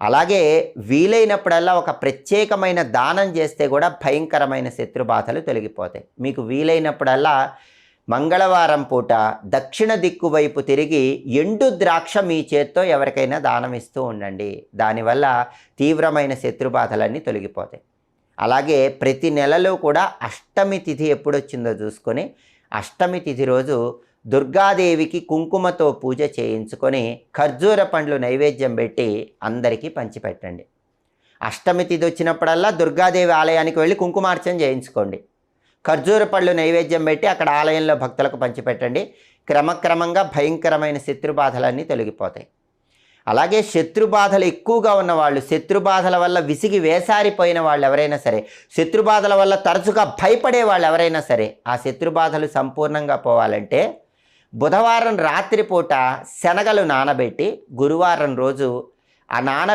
అలాగే వీలైనప్పుడల్లా ఒక ప్రత్యేకమైన దానం చేస్తే కూడా భయంకరమైన శత్రుబాధలు తొలగిపోతాయి. మీకు వీలైనప్పుడల్లా మంగళవారం పూట దక్షిణ దిక్కు వైపు తిరిగి ఎండు ద్రాక్ష మీ చేత్తో ఎవరికైనా దానం ఇస్తూ ఉండండి. దానివల్ల తీవ్రమైన శత్రుబాధలన్నీ తొలగిపోతాయి. అలాగే ప్రతి నెలలో కూడా అష్టమి తిథి ఎప్పుడొచ్చిందో చూసుకొని అష్టమి తిథి రోజు దుర్గాదేవికి కుంకుమతో పూజ చేయించుకొని ఖర్జూర పండ్లు నైవేద్యం పెట్టి అందరికీ పంచిపెట్టండి. అష్టమి తిథి వచ్చినప్పుడల్లా దుర్గాదేవి ఆలయానికి వెళ్ళి కుంకుమార్చన చేయించుకోండి. ఖర్జూర పళ్ళు నైవేద్యం పెట్టి అక్కడ ఆలయంలో భక్తులకు పంచిపెట్టండి. క్రమక్రమంగా భయంకరమైన శత్రుబాధలన్నీ తొలగిపోతాయి. అలాగే శత్రుబాధలు ఎక్కువగా ఉన్న వాళ్ళు శత్రుబాధల వల్ల విసిగి వేసారిపోయిన వాళ్ళు ఎవరైనా సరే శత్రుబాధల వల్ల తరచుగా భయపడే వాళ్ళు ఎవరైనా సరే ఆ శత్రుబాధలు సంపూర్ణంగా పోవాలంటే బుధవారం రాత్రిపూట శనగలు నానబెట్టి గురువారం రోజు ఆ నాన